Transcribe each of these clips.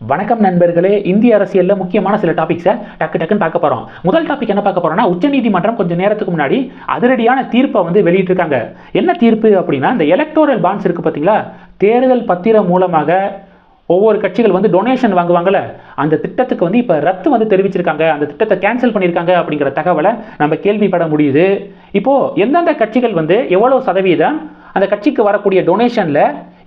வணக்கம் நண்பர்களே இந்திய அரசியலில் முக்கியமான சில டாபிக்ஸை டக்கு டக்குன்னு பார்க்க போகிறோம் முதல் டாபிக் என்ன பார்க்க போகிறோம்னா உச்சநீதிமன்றம் கொஞ்சம் நேரத்துக்கு முன்னாடி அதிரடியான தீர்ப்பை வந்து வெளியிட்டிருக்காங்க. என்ன தீர்ப்பு அப்படின்னா இந்த எலக்டோரல் பாண்ட்ஸ் இருக்குது பார்த்தீங்களா? தேர்தல் பத்திரம் மூலமாக ஒவ்வொரு கட்சிகள் வந்து டொனேஷன் வாங்குவாங்கல்ல அந்த திட்டத்துக்கு வந்து இப்போ ரத்து வந்து தெரிவிச்சிருக்காங்க. அந்த திட்டத்தை கேன்சல் பண்ணியிருக்காங்க அப்படிங்கிற தகவலை நம்ம கேள்விப்பட முடியுது. இப்போது எந்தெந்த கட்சிகள் வந்து எவ்வளோ சதவீதம் அந்த கட்சிக்கு வரக்கூடிய டொனேஷனில்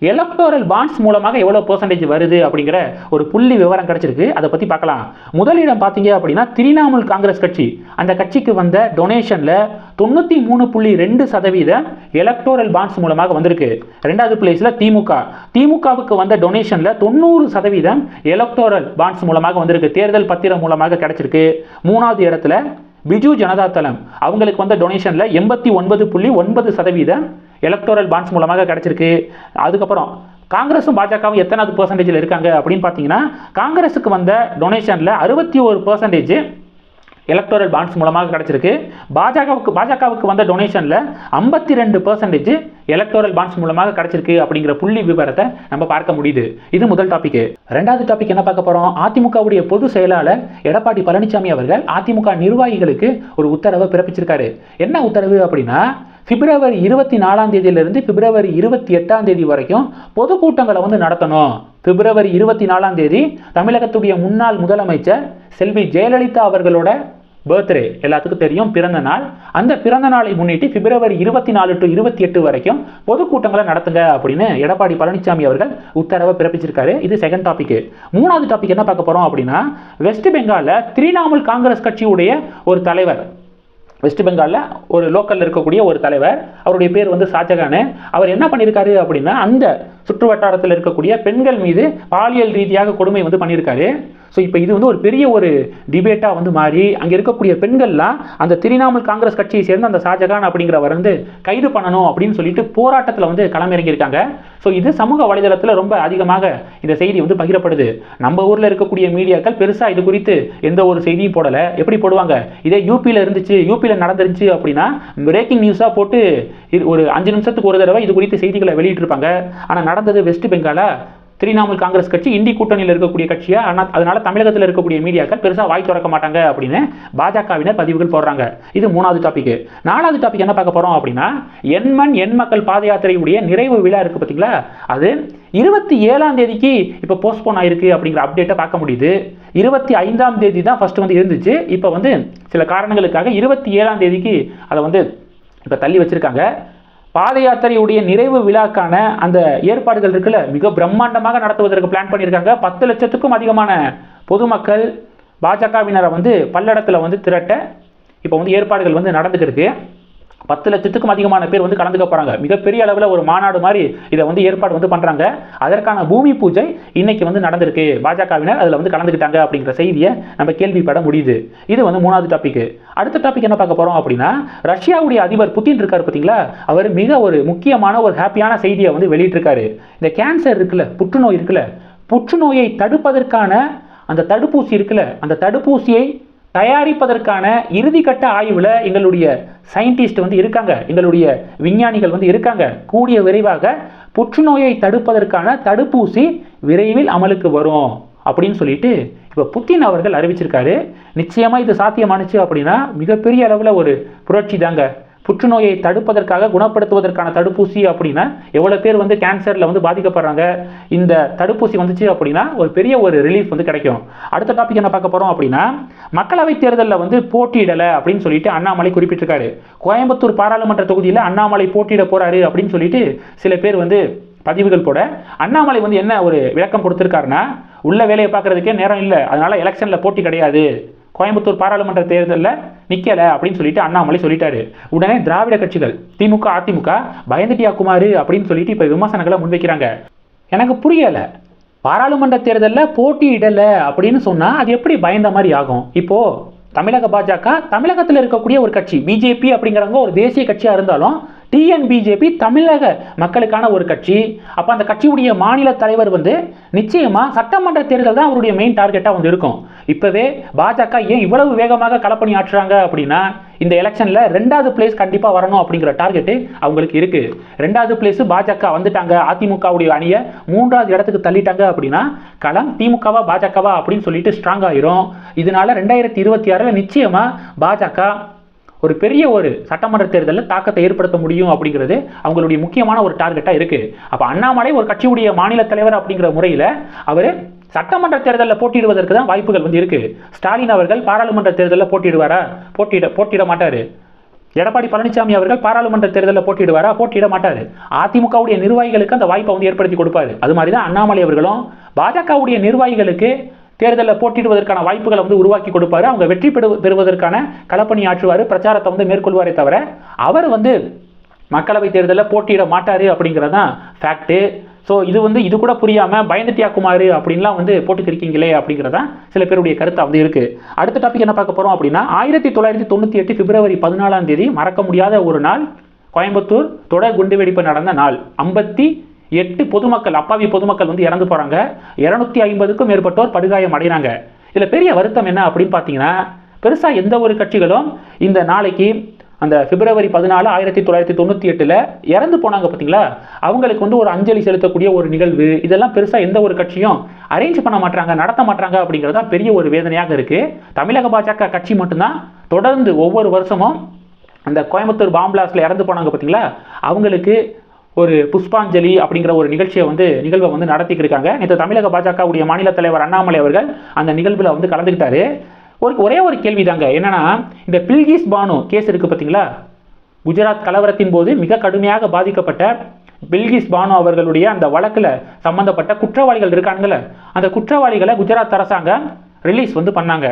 எலக்டோரல் பாண்ட்ஸ் மூலமாக எவ்வளோ பர்சன்டேஜ் வருது அப்படிங்கிற ஒரு புள்ளி விவரம் கிடைச்சிருக்கு. அதை பற்றி பார்க்கலாம். முதலிடம் பார்த்தீங்க அப்படின்னா திரிணாமுல் காங்கிரஸ் கட்சி. அந்த கட்சிக்கு வந்த டொனேஷனில் தொண்ணூற்றி மூணு புள்ளி ரெண்டு சதவீதம் எலக்டோரல் பாண்ட்ஸ் மூலமாக வந்திருக்கு. ரெண்டாவது பிளேஸில் திமுக. திமுகவுக்கு வந்த டொனேஷனில் தொண்ணூறு சதவீதம் எலக்டோரல் பாண்ட்ஸ் மூலமாக வந்திருக்கு. தேர்தல் பத்திரம் மூலமாக கிடைச்சிருக்கு. மூணாவது இடத்துல பிஜு ஜனதா தளம். அவங்களுக்கு வந்த டொனேஷனில் எண்பத்தி ஒன்பது புள்ளி ஒன்பது சதவீதம் எலக்டோரல் பாண்ட்ஸ் மூலமாக கிடச்சிருக்கு. அதுக்கப்புறம் காங்கிரஸும் பாஜகவும் எத்தனாவது பர்சன்டேஜில் இருக்காங்க அப்படின்னு பார்த்தீங்கன்னா காங்கிரஸுக்கு வந்த டொனேஷனில் அறுபத்தி ஒரு பர்சன்டேஜ் எலக்டோரல் பாண்ட்ஸ் மூலமாக கிடச்சிருக்கு. பாஜகவுக்கு பாஜகவுக்கு வந்த டொனேஷனில் ஐம்பத்தி ரெண்டு பர்சன்டேஜ் எலக்டோரல் பாண்ட்ஸ் மூலமாக கிடச்சிருக்கு அப்படிங்கிற புள்ளி விவரத்தை நம்ம பார்க்க முடியுது. இது முதல் டாபிக் ரெண்டாவது டாபிக் என்ன பார்க்க போகிறோம் அதிமுகவுடைய பொது செயலாளர் எடப்பாடி பழனிசாமி அவர்கள் அதிமுக நிர்வாகிகளுக்கு ஒரு உத்தரவை பிறப்பிச்சிருக்காரு. என்ன உத்தரவு அப்படின்னா பிப்ரவரி இருபத்தி நாலாம் தேதியிலிருந்து பிப்ரவரி இருபத்தி எட்டாம் தேதி வரைக்கும் பொதுக்கூட்டங்களை வந்து நடத்தணும். பிப்ரவரி இருபத்தி நாலாம் தேதி தமிழகத்துடைய முன்னாள் முதலமைச்சர் செல்வி ஜெயலலிதா அவர்களோட பர்த்டே. எல்லாத்துக்கும் தெரியும் பிறந்த நாள். அந்த பிறந்த நாளை முன்னிட்டு பிப்ரவரி இருபத்தி நாலு டு இருபத்தி எட்டு வரைக்கும் பொதுக்கூட்டங்களை நடத்துங்க அப்படின்னு எடப்பாடி பழனிசாமி அவர்கள் உத்தரவை பிறப்பிச்சிருக்காரு. இது செகண்ட் டாபிக் மூணாவது டாபிக் என்ன பார்க்க போறோம் அப்படின்னா வெஸ்ட் பெங்காலில் திரிணாமுல் காங்கிரஸ் கட்சியுடைய ஒரு தலைவர் வெஸ்ட் பெங்காலில் ஒரு லோக்கலில் இருக்கக்கூடிய ஒரு தலைவர் அவருடைய பேர் வந்து ஷாஜகான். அவர் என்ன பண்ணியிருக்காரு அப்படின்னா அந்த சுற்று வட்டாரத்தில் இருக்கக்கூடிய பெண்கள் மீது பாலியல் ரீதியாக கொடுமை வந்து பண்ணியிருக்காரு ஸோ இப்போ இது வந்து ஒரு பெரிய ஒரு டிபேட்டாக வந்து மாறி அங்கே இருக்கக்கூடிய பெண்கள்லாம் அந்த திரிணாமுல் காங்கிரஸ் கட்சியை சேர்ந்த அந்த ஷாஜகான் அப்படிங்கிறவர் வந்து கைது பண்ணணும் அப்படின்னு சொல்லிட்டு போராட்டத்தில் வந்து களமிறங்கியிருக்காங்க. ஸோ இது சமூக வலைதளத்தில் ரொம்ப அதிகமாக இந்த செய்தி வந்து பகிரப்படுது. நம்ம ஊரில் இருக்கக்கூடிய மீடியாக்கள் பெருசாக இது குறித்து எந்த ஒரு செய்தியும் போடலை. எப்படி போடுவாங்க? இதே யூபியில் இருந்துச்சு யூபியில் நடந்துருச்சு அப்படின்னா பிரேக்கிங் நியூஸாக போட்டு இது ஒரு அஞ்சு நிமிஷத்துக்கு ஒரு தடவை இது குறித்து செய்திகளை வெளியிட்டிருப்பாங்க. ஆனால் நடந்தது வெஸ்ட் பெங்காலாக திரிணாமுல் காங்கிரஸ் கட்சி இந்தி கூட்டணியில் இருக்கக்கூடிய கட்சியா? ஆனால் அதனால தமிழகத்தில் இருக்கக்கூடிய மீடியாக்கள் பெருசாக வாய் திறக்க மாட்டாங்க அப்படின்னு பாஜகவினர் பதிவுகள் போடுறாங்க. இது மூணாவது டாபிக் நாலாவது டாபிக் என்ன பார்க்க போறோம் அப்படின்னா எண்மண் எண் மக்கள் பாத யாத்திரையுடைய நிறைவு விழா இருக்கு பார்த்தீங்களா? அது இருபத்தி ஏழாம் தேதிக்கு இப்போ போஸ்ட்போன் ஆயிருக்கு அப்படிங்கிற அப்டேட்டை பார்க்க முடியுது. இருபத்தி ஐந்தாம் தேதி தான் ஃபர்ஸ்ட் வந்து இருந்துச்சு. இப்போ வந்து சில காரணங்களுக்காக இருபத்தி ஏழாம் தேதிக்கு அதை வந்து இப்போ தள்ளி வச்சிருக்காங்க. பாத யாத்திரையுடைய நிறைவு விழாக்கான அந்த ஏற்பாடுகள் இருக்குல்ல மிக பிரம்மாண்டமாக நடத்துவதற்கு பிளான் பண்ணியிருக்காங்க. பத்து லட்சத்துக்கும் அதிகமான பொதுமக்கள் பாஜகவினரை வந்து பல்லடத்தில் வந்து திரட்ட இப்போ வந்து ஏற்பாடுகள் வந்து நடந்துக்கிருக்கு பத்து லட்சத்துக்கும் அதிகமான பேர் வந்து கலந்துக்க போகிறாங்க மிகப்பெரிய அளவில் ஒரு மாநாடு மாதிரி இதை வந்து ஏற்பாடு வந்து பண்ணுறாங்க அதற்கான பூமி பூஜை இன்னைக்கு வந்து நடந்திருக்கு. பாஜகவினர் அதில் வந்து கலந்துக்கிட்டாங்க அப்படிங்கிற செய்தியை நம்ம கேள்விப்பட முடியுது. இது வந்து மூணாவது டாபிக் அடுத்த டாபிக் என்ன பார்க்க போகிறோம் அப்படின்னா ரஷ்யாவுடைய அதிபர் புத்தின் இருக்கார் பார்த்தீங்களா? அவர் மிக ஒரு முக்கியமான ஒரு ஹாப்பியான செய்தியை வந்து வெளியிட்டிருக்காரு. இந்த கேன்சர் இருக்குல்ல புற்றுநோய் இருக்குல்ல புற்றுநோயை தடுப்பதற்கான அந்த தடுப்பூசி இருக்குல்ல அந்த தடுப்பூசியை தயாரிப்பதற்கான இறுதிக்கட்ட ஆய்வில் எங்களுடைய சயின்டிஸ்ட் வந்து இருக்காங்க. எங்களுடைய விஞ்ஞானிகள் வந்து இருக்காங்க. கூடிய விரைவாக புற்றுநோயை தடுப்பதற்கான தடுப்பூசி விரைவில் அமலுக்கு வரும் அப்படின்னு சொல்லிட்டு இப்போ புத்தின் அவர்கள் அறிவிச்சிருக்காரு. நிச்சயமாக இது சாத்தியமானுச்சு அப்படின்னா மிகப்பெரிய அளவில் ஒரு புரட்சி தாங்க. புற்றுநோயை தடுப்பதற்காக குணப்படுத்துவதற்கான தடுப்பூசி அப்படின்னா எவ்வளோ பேர் வந்து கேன்சரில் வந்து பாதிக்கப்படுறாங்க இந்த தடுப்பூசி வந்துச்சு அப்படின்னா ஒரு பெரிய ஒரு ரிலீஃப் வந்து கிடைக்கும். அடுத்த டாபிக் என்ன பார்க்க போகிறோம் அப்படின்னா மக்களவைத் தேர்தலில் வந்து போட்டியிடலை அப்படின்னு சொல்லிட்டு அண்ணாமலை குறிப்பிட்டிருக்காரு. கோயம்புத்தூர் பாராளுமன்ற தொகுதியில் அண்ணாமலை போட்டியிட போகிறாரு அப்படின்னு சொல்லிட்டு சில பேர் வந்து பதிவுகள் போட அண்ணாமலை வந்து என்ன ஒரு விளக்கம் கொடுத்துருக்காருன்னா உள்ள வேலையை பார்க்கறதுக்கே நேரம் இல்லை அதனால் எலெக்ஷனில் போட்டி கிடையாது. கோயம்புத்தூர் பாராளுமன்ற தேர்தலில் நிற்கலை அப்படின்னு சொல்லிட்டு அண்ணாமலை சொல்லிட்டாரு. உடனே திராவிட கட்சிகள் திமுக அதிமுக பயந்துட்டியா குமார் அப்படின்னு சொல்லிட்டு இப்போ விமர்சனங்களை முன்வைக்கிறாங்க. எனக்கு புரியலை. பாராளுமன்ற தேர்தலில் போட்டியிடலை அப்படின்னு சொன்னால் அது எப்படி பயந்த மாதிரி ஆகும்? இப்போது தமிழக பாஜக தமிழகத்தில் இருக்கக்கூடிய ஒரு கட்சி பிஜேபி அப்படிங்கிறவங்க ஒரு தேசிய கட்சியாக இருந்தாலும் டிஎன்பிஜேபி தமிழக மக்களுக்கான ஒரு கட்சி. அப்போ அந்த கட்சியுடைய மாநில தலைவர் வந்து நிச்சயமாக சட்டமன்ற தேர்தல் தான் அவருடைய மெயின் டார்கெட்டாக வந்து இருக்கும். இப்போவே பாஜக ஏன் இவ்வளவு வேகமாக களப்பணி ஆற்றுறாங்க அப்படின்னா இந்த எலெக்ஷனில் ரெண்டாவது பிளேஸ் கண்டிப்பாக வரணும் அப்படிங்கிற டார்கெட்டு அவங்களுக்கு இருக்குது ரெண்டாவது பிளேஸு பாஜக வந்துட்டாங்க அதிமுகவுடைய அணியை மூன்றாவது இடத்துக்கு தள்ளிட்டாங்க அப்படின்னா களம் திமுகவா பாஜகவா அப்படின்னு சொல்லிட்டு ஸ்ட்ராங் ஆயிரும். இதனால ரெண்டாயிரத்தி இருபத்தி ஆறில் நிச்சயமாக பாஜக ஒரு பெரிய ஒரு சட்டமன்ற தேர்தலில் தாக்கத்தை ஏற்படுத்த முடியும் அப்படிங்கிறது அவங்களுடைய முக்கியமான ஒரு டார்கெட்டாக இருக்குது அப்போ அண்ணாமலை ஒரு கட்சியுடைய மாநில தலைவர் அப்படிங்கிற முறையில் அவர் சட்டமன்ற தேர்தலில் போட்டியிடுவதற்கு தான் வாய்ப்புகள் வந்து இருக்குது ஸ்டாலின் அவர்கள் பாராளுமன்ற தேர்தலில் போட்டியிடுவாரா? போட்டியிட போட்டியிட மாட்டார். எடப்பாடி பழனிசாமி அவர்கள் பாராளுமன்ற தேர்தலில் போட்டியிடுவாரா? போட்டியிட மாட்டார். அதிமுகவுடைய நிர்வாகிகளுக்கு அந்த வாய்ப்பை வந்து ஏற்படுத்தி கொடுப்பாரு. அது மாதிரி தான் அண்ணாமலை அவர்களும் பாஜகவுடைய நிர்வாகிகளுக்கு தேர்தலில் போட்டியிடுவதற்கான வாய்ப்புகளை வந்து உருவாக்கி கொடுப்பாரு. அவங்க வெற்றி பெறு பெறுவதற்கான களப்பணி ஆற்றுவார் பிரச்சாரத்தை வந்து மேற்கொள்வாரே தவிர அவர் வந்து மக்களவை தேர்தலில் போட்டியிட மாட்டார் அப்படிங்கிறது தான் ஃபேக்ட்டு ஸோ இது வந்து இது கூட புரியாமல் பயந்துட்டியா குமார் அப்படின்லாம் வந்து போட்டுக்கிருக்கீங்களே அப்படிங்கிறதா சில பேருடைய கருத்தாக வந்து இருக்குது அடுத்த டாபிக் என்ன பார்க்க போகிறோம் அப்படின்னா ஆயிரத்தி தொள்ளாயிரத்தி தொண்ணூற்றி எட்டு பிப்ரவரி பதினாலாம் தேதி மறக்க முடியாத ஒரு நாள் கோயம்புத்தூர் தொடர் குண்டுவெடிப்பு நடந்த நாள். ஐம்பத்தி எட்டு பொதுமக்கள் அப்பாவி பொதுமக்கள் வந்து இறந்து போகிறாங்க இரநூத்தி ஐம்பதுக்கும் மேற்பட்டோர் படுகாயம் அடைகிறாங்க. இதில் பெரிய வருத்தம் என்ன அப்படின்னு பார்த்தீங்கன்னா பெருசாக எந்த ஒரு கட்சிகளும் இந்த நாளைக்கு அந்த பிப்ரவரி பதினாலு ஆயிரத்தி தொள்ளாயிரத்தி தொண்ணூற்றி எட்டில் இறந்து போனாங்க பார்த்தீங்களா அவங்களுக்கு வந்து ஒரு அஞ்சலி செலுத்தக்கூடிய ஒரு நிகழ்வு. இதெல்லாம் பெருசாக எந்த ஒரு கட்சியும் அரேஞ்ச் பண்ண மாட்டாங்க நடத்த மாட்டாங்க அப்படிங்கிறது தான் பெரிய ஒரு வேதனையாக இருக்குது தமிழக பாஜக கட்சி மட்டும்தான் தொடர்ந்து ஒவ்வொரு வருஷமும் அந்த கோயம்புத்தூர் பாம்பிளாஸில் இறந்து போனாங்க பார்த்தீங்களா அவங்களுக்கு ஒரு புஷ்பாஞ்சலி அப்படிங்கிற ஒரு நிகழ்ச்சியை வந்து நிகழ்வை வந்து நடத்திக்கிட்டு இருக்காங்க. நேற்று தமிழக பாஜகவுடைய மாநில தலைவர் அண்ணாமலை அவர்கள் அந்த நிகழ்வில் வந்து கலந்துக்கிட்டாரு. ஒரு ஒரே ஒரு கேள்வி தாங்க என்னென்னா இந்த பில்கிஸ் பானு கேஸ் இருக்குது பார்த்தீங்களா குஜராத் கலவரத்தின் போது மிக கடுமையாக பாதிக்கப்பட்ட பில்கிஸ் பானு அவர்களுடைய அந்த வழக்கில் சம்பந்தப்பட்ட குற்றவாளிகள் இருக்காங்களே அந்த குற்றவாளிகளை குஜராத் அரசாங்கம் ரிலீஸ் வந்து பண்ணாங்க.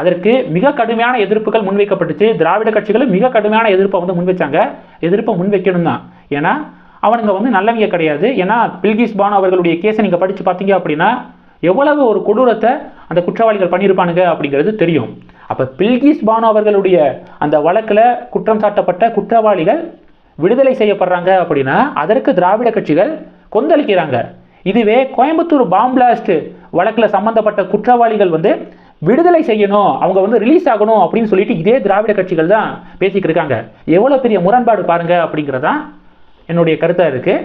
அதற்கு மிக கடுமையான எதிர்ப்புகள் முன்வைக்கப்பட்டுச்சு. திராவிட கட்சிகளும் மிக கடுமையான எதிர்ப்பை வந்து முன்வைச்சாங்க. எதிர்ப்பை முன்வைக்கணும் தான். ஏன்னா அவனுங்க வந்து நல்லவங்க கிடையாது. ஏன்னா பில்கிஸ் பானு அவர்களுடைய கேஸை நீங்கள் படித்து பார்த்தீங்க அப்படின்னா எவ்வளவு ஒரு கொடூரத்தை அந்த குற்றவாளிகள் பண்ணியிருப்பானுங்க அப்படிங்கிறது தெரியும். அப்போ பில்கிஸ் பானு அவர்களுடைய அந்த வழக்கில் குற்றம் சாட்டப்பட்ட குற்றவாளிகள் விடுதலை செய்யப்படுறாங்க அப்படின்னா அதற்கு திராவிட கட்சிகள் கொந்தளிக்கிறாங்க. இதுவே கோயம்புத்தூர் பாம் பிளாஸ்ட் வழக்கில் சம்பந்தப்பட்ட குற்றவாளிகள் வந்து விடுதலை செய்யணும் அவங்க வந்து ரிலீஸ் ஆகணும் அப்படின்னு சொல்லிட்டு இதே திராவிட கட்சிகள் தான் பேசிக்கிட்டு இருக்காங்க. எவ்வளோ பெரிய முரண்பாடு பாருங்க அப்படிங்கிறதான் என்னுடைய கருத்தாக இருக்குது